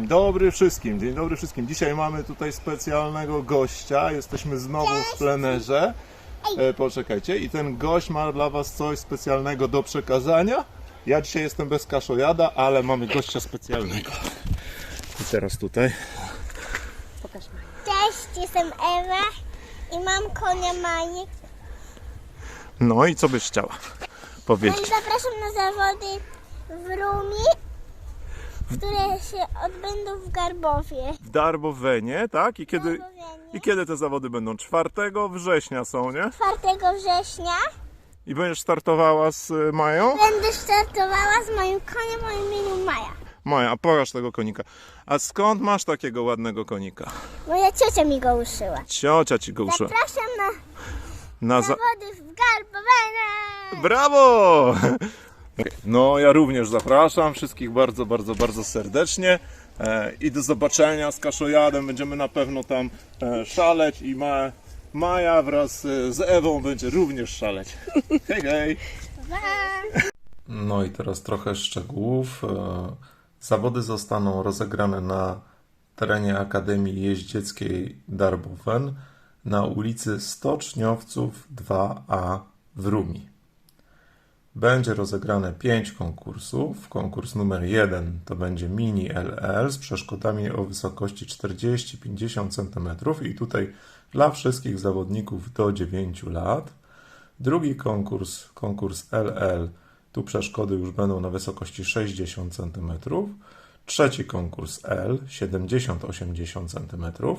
dobry wszystkim, dzień dobry wszystkim. Dzisiaj mamy tutaj specjalnego gościa. Jesteśmy znowu w plenerze. E, poczekajcie, i ten gość ma dla Was coś specjalnego do przekazania. Ja dzisiaj jestem bez kaszojada, ale mamy gościa specjalnego. I teraz tutaj. Cześć, jestem Ewa i mam konia Maniek. No i co byś chciała No i powiedzieć? zapraszam na zawody w Rumi, które się odbędą w Garbowie. W Darbowenie, tak? I kiedy. I kiedy te zawody będą? 4 września są, nie? 4 września I będziesz startowała z y, Mają? będę startowała z moim koniem o imieniu Maja. Maja, a pokaż tego konika. A skąd masz takiego ładnego konika? Moja ciocia mi go uszyła. Ciocia ci go uszyła. Zapraszam na Na za... zawody w Garbowie. Brawo! No, ja również zapraszam wszystkich bardzo, bardzo, bardzo serdecznie. E, I do zobaczenia z Kaszojadem. Będziemy na pewno tam e, szaleć i ma, Maja wraz e, z Ewą będzie również szaleć. Hej, hej! No i teraz trochę szczegółów. E, Zawody zostaną rozegrane na terenie Akademii Jeździeckiej Darbowen na ulicy Stoczniowców 2A w Rumi. Będzie rozegrane 5 konkursów. Konkurs numer 1 to będzie mini LL z przeszkodami o wysokości 40-50 cm i tutaj dla wszystkich zawodników do 9 lat. Drugi konkurs, konkurs LL, tu przeszkody już będą na wysokości 60 cm. Trzeci konkurs L, 70-80 cm.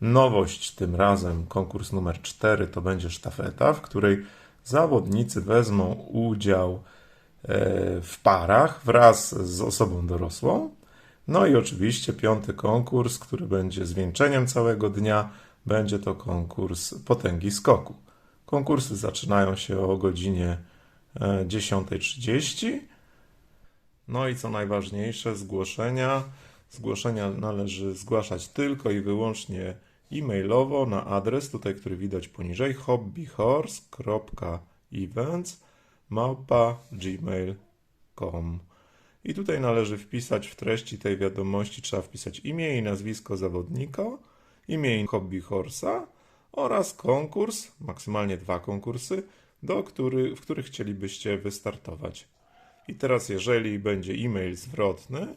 Nowość tym razem, konkurs numer 4 to będzie sztafeta, w której zawodnicy wezmą udział e, w parach wraz z osobą dorosłą. No i oczywiście piąty konkurs, który będzie zwieńczeniem całego dnia, będzie to konkurs potęgi skoku. Konkursy zaczynają się o godzinie e, 10.30. No i co najważniejsze, zgłoszenia. Zgłoszenia należy zgłaszać tylko i wyłącznie e-mailowo na adres, tutaj, który widać poniżej, hobbyhorse.events gmail.com i tutaj należy wpisać w treści tej wiadomości, trzeba wpisać imię i nazwisko zawodnika, imię i hobby horsa oraz konkurs, maksymalnie dwa konkursy, do który, w których chcielibyście wystartować. I teraz, jeżeli będzie e-mail zwrotny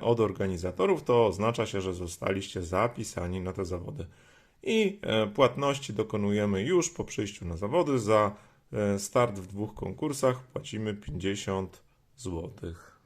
od organizatorów, to oznacza się, że zostaliście zapisani na te zawody. I e, płatności dokonujemy już po przyjściu na zawody. Za e, start w dwóch konkursach płacimy 50 złotych.